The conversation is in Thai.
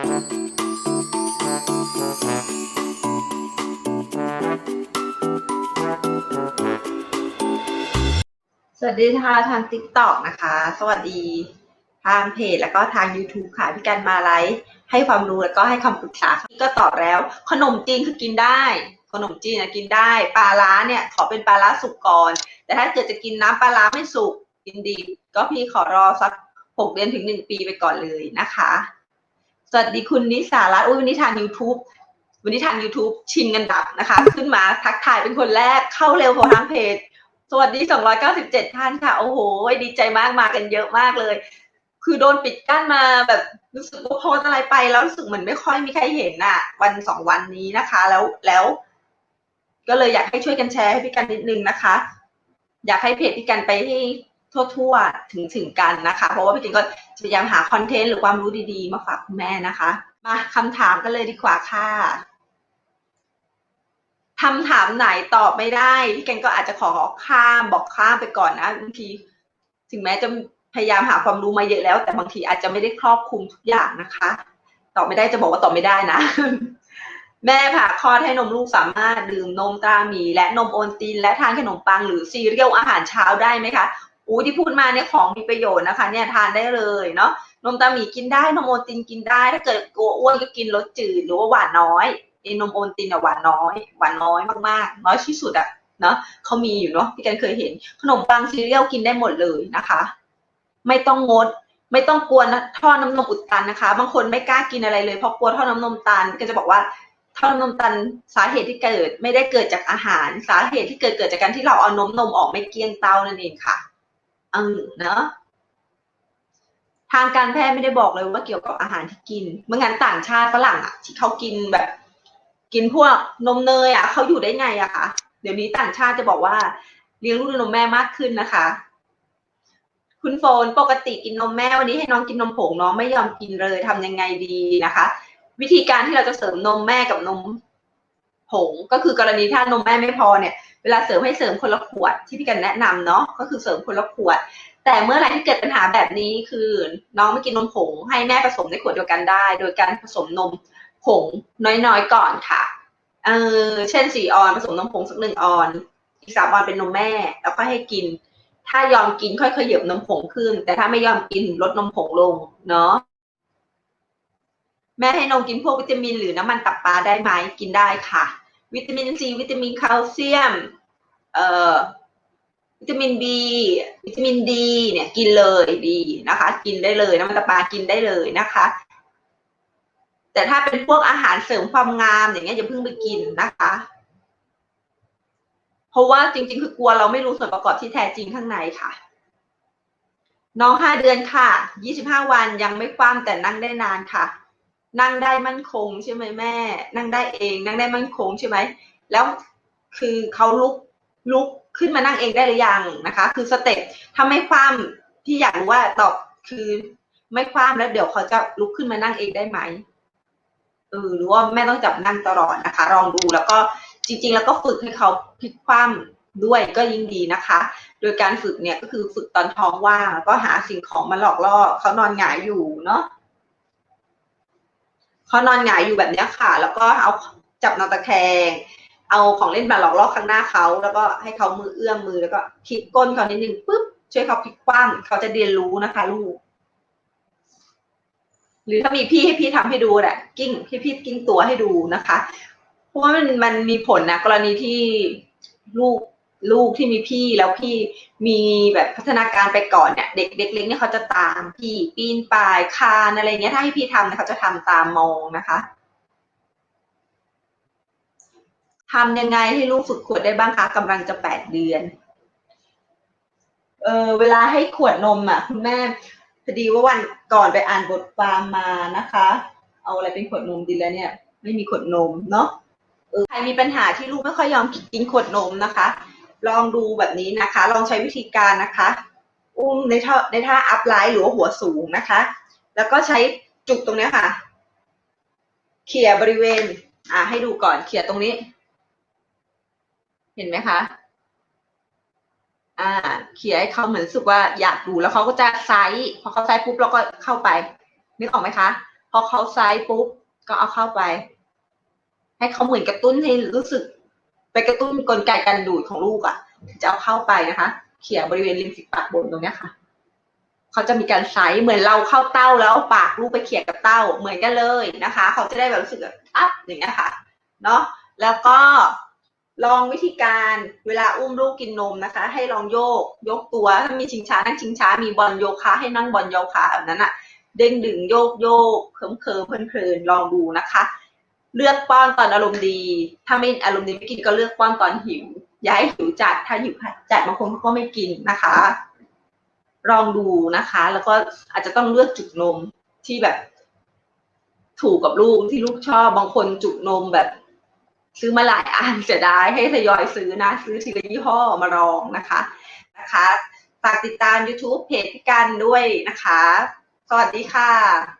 สวัสดีค่ะทาง TikTok นะคะ สวัสดีทางเพจแล้วก็ทาง YouTube ค่ะพี่กันมาไลฟ์ให้ความรู้แล้วก็ให้คำปรึกษาก็ตอบแล้ว ขนมจีนคือกินได้ ขนมจีนนะกินได้ ปลาล้าเนี่ยขอเป็นปลาล้าสุกก่อน แต่ถ้าเกิดจะกินน้ำปลาล้าไม่สุกกินดีก็พี่ขอรอสักหกเดือนถึงหนึ่งปีไปก่อนเลยนะคะ สวัสดีคุณนิสารัตน์อุ้ยวันนี้ทาง YouTube วันนี้ทาง YouTube ชิมกันดับนะคะ ขึ้นมาทักทายเป็นคนแรกเข้าเร็วกว่าทางเพจ สวัสดี 297 ท่านค่ะ โอ้โห ดีใจมากมากันเยอะมากเลย คือโดนปิดกั้นมาแบบรู้สึกว่าโพสอะไรไปแล้วรู้สึกเหมือนไม่ค่อยมีใครเห็นน่ะ วันสองวันนี้นะคะ แล้วแล้ว ก็เลยอยากให้ช่วยกันแชร์ให้พี่กันนิดนึงนะคะ อยากให้เพจพี่กันไปให้ ทั่วๆ ถึงถึงกันนะคะ เพราะว่าพี่กันก็พยายามหาคอนเทนต์หรือความรู้ดีๆ มาฝากคุณแม่นะคะ มาคำถามกันเลยดีกว่าค่ะคำถามไหนตอบไม่ได้พี่แกนก็อาจจะขอข้ามบอกข้ามไปก่อนนะบางทีถึงแม้จะพยายามหาความรู้มาเยอะแล้ว แต่บางทีอาจจะไม่ได้ครอบคลุมทุกอย่างนะคะตอบไม่ได้จะบอกว่าตอบไม่ได้นะ แม่ผ่าคลอดให้นมลูกสามารถดื่มนมตราหมี และนมโอนตินและทานขนมปังหรือซีเรียลอาหารเช้าได้ไหมคะ อู้ที่พูดมาเนี่ยของมีประโยชน์นะคะ เนี่ยทานได้เลยเนาะนมตาหมีกินได้นมโอตินกินได้ ถ้าเกิดกลัวอ้วนก็กินรสจืดหรือว่าหวานน้อยไอ้นมโอตินอะหวานน้อย หวานน้อยมากๆ น้อยที่สุดอะเนาะเขามีอยู่เนาะพี่กันเคยเห็น ขนมปังซีเรียลกินได้หมดเลยนะคะ ไม่ต้องงด ไม่ต้องกลัวนะท่อน้ำนมอุดตันนะคะ บางคนไม่กล้ากินอะไรเลยเพราะกลัวท่อน้ำนมตันก็จะบอกว่าท่อน้ำนมตันสาเหตุที่เกิดไม่ได้เกิดจากอาหาร สาเหตุที่เกิดเกิดจากการที่เราเอานมนมออกไม่เกลี้ยงเต้านั่นเองค่ะ เออเนาะทางการแพทย์ไม่ได้บอกเลยว่าเกี่ยวกับอาหารที่กิน เมื่องั้นต่างชาติฝรั่งอะที่เขากินแบบ กินพวกนมเนยอะเขาอยู่ได้ไงอะคะเดี๋ยวนี้ต่างชาติจะบอกว่าเลี้ยงลูกด้วยนมแม่มากขึ้นนะคะ คุณโฟนปกติกินนมแม่วันนี้ให้น้องกินนมผงน้องไม่ยอมกินเลยทำยังไงดีนะคะ วิธีการที่เราจะเสริมนมแม่กับนม ผง ก็คือกรณีถ้านมแม่ไม่พอเนี่ยเวลาเสริมให้เสริมคนละขวดที่พี่กันแนะนำเนาะก็คือเสริมคนละขวด แต่เมื่อไรที่เกิดปัญหาแบบนี้คือน้องไม่กินนมผง ให้แม่ผสมในขวดเดียวกันได้ โดยการผสมนมผงน้อยๆก่อนค่ะเออเช่นสี่ออนผสมนมผงสักหนึ่งออนอีกสามออนเป็นนมแม่ แล้วก็ให้กิน ถ้ายอมกินค่อยขยับนมผงขึ้น แต่ถ้าไม่ยอมกินลดนมผงลงเนาะ แม่ให้นมกินพวกวิตามิน หรือน้ำมันตับปลาได้ไหมกินได้ค่ะ วิตามินซีวิตามินแคลเซียมเอ่อวิตามินบีวิตามินดีเนี่ยกินเลยดีนะคะ กินได้เลยน้ำมันตับปลากินได้เลยนะคะ แต่ถ้าเป็นพวกอาหารเสริมความงามอย่างเงี้ยอย่าเพิ่งไปกินนะคะ เพราะว่าจริง ๆ คือกลัวเราไม่รู้ส่วนประกอบที่แท้จริงข้างในค่ะ น้องห้าเดือนค่ะยี่สิบห้าวันยังไม่คว่ำแต่นั่งได้นานค่ะ นั่งได้มั่นคงใช่ไหมแม่ นั่งได้เอง นั่งได้มั่นคงใช่ไหมแล้วคือเขาลุกลุกขึ้นมานั่งเองได้หรือยังนะคะ คือสเต็ปถ้าไม่คว่ำพี่อยากรู้ว่าตอบคือไม่คว่ำแล้วเดี๋ยวเขาจะลุกขึ้นมานั่งเองได้ไหมเออหรือว่าแม่ต้องจับนั่งตลอดนะคะ ลองดูแล้วก็จริง ๆ แล้วก็ฝึกให้เขาพลิกคว่ำด้วยก็ยิ่งดีนะคะ โดยการฝึกเนี่ยก็คือฝึกตอนท้องว่างแล้วก็หาสิ่งของมาหลอกล่อเขานอนหงายอยู่เนาะ เขานอนหงายอยู่แบบนี้ค่ะ แล้วก็เอาจับนอนตะแคง เอาของเล่นมาหลอกล่อข้างหน้าเขาแล้วก็ให้เขามือเอื้อมมือแล้วก็พลิกก้นเขานิดนึงปุ๊บช่วยเขาพลิกคว่ำเขาจะเรียนรู้นะคะ ลูก หรือถ้ามีพี่ให้พี่ทำให้ดูแหละกิ้งพี่พี่กิ้งตัวให้ดูนะคะ เพราะว่ามันมันมีผลนะกรณีที่ลูก ลูกที่มีพี่แล้วพี่มีแบบพัฒนาการไปก่อนเนี่ยเด็กเด็กเล็กเนี่ยเขาจะตามพี่ปีนป่ายคานอะไรเงี้ยถ้าให้พี่ทำเนี่ยเขาจะทำตามมองนะคะทำยังไงให้ลูกฝึกขวดได้บ้างคะกำลังจะแปดเดือนเออเวลาให้ขวดนมอะคุณแม่พอดีว่าวันก่อนไปอ่านบทความมานะคะ เอาอะไรเป็นขวดนมดีแล้วเนี่ย ไม่มีขวดนมเนาะใครมีปัญหาที่ลูกไม่ค่อยยอมกินขวดนมนะคะ ลองดูแบบนี้นะคะ ลองใช้วิธีการนะคะ อุ้มในท่าในท่าอัพไลท์หรือว่าหัวสูงนะคะ แล้วก็ใช้จุกตรงนี้ค่ะ เขี่ยบริเวณ อ่าให้ดูก่อนเขี่ยตรงนี้ เห็นไหมคะอ่าเขี่ยให้เขาเหมือนรู้สึกว่าอยากดูแล้วเขาก็จะไซส์พอเขาไซส์ปุ๊บเราก็เข้าไปนึกออกไหมคะ พอเขาไซส์ปุ๊บก็เอาเข้าไป ให้เขาเหมือนกระตุ้นให้รู้สึก ไปกระตุ้นกลไกการดูดของลูกอะ่ะจะเอาเข้าไปนะคะ เขี่ยบริเวณริมฝีปากบนตรงนี้ค่ะเขาจะมีการไซส์เหมือนเราเข้าเต้าแล้วปากลูกไปเขี่ยกับเต้าเหมือนกันเลยนะคะ เขาจะได้แบบรู้สึกแบบอัพอย่างเงี้ยค่ะเนาะแล้วก็ลองวิธีการเวลาอุ้มลูกกินนมนะคะ ให้ลองโยกยกตัวถ้ามีชิงช้านั่งชิงช้ามีบอลโยคะให้นั่งบอลโยคะแบบนั้นอะเด้งดึงโยกโยกเคิมเคิมเพลินเพลินลองดูนะคะ เลือกป้อนตอนอารมณ์ดี ถ้าไม่อารมณ์ดีไม่กินก็เลือกป้อนตอนหิว อย่าให้หิวจัด ถ้าหิวจัดบางคนก็ไม่กินนะคะ ลองดูนะคะ แล้วก็อาจจะต้องเลือกจุกนมที่แบบ ถูกกับลูกที่ลูกชอบ บางคนจุกนมแบบ ซื้อมาหลายอันเสียดายให้ทยอยซื้อนะ ซื้อทีละยี่ห้อมาลองนะคะนะคะฝากติดตาม YouTube เพจพี่กันด้วยนะคะ สวัสดีค่ะ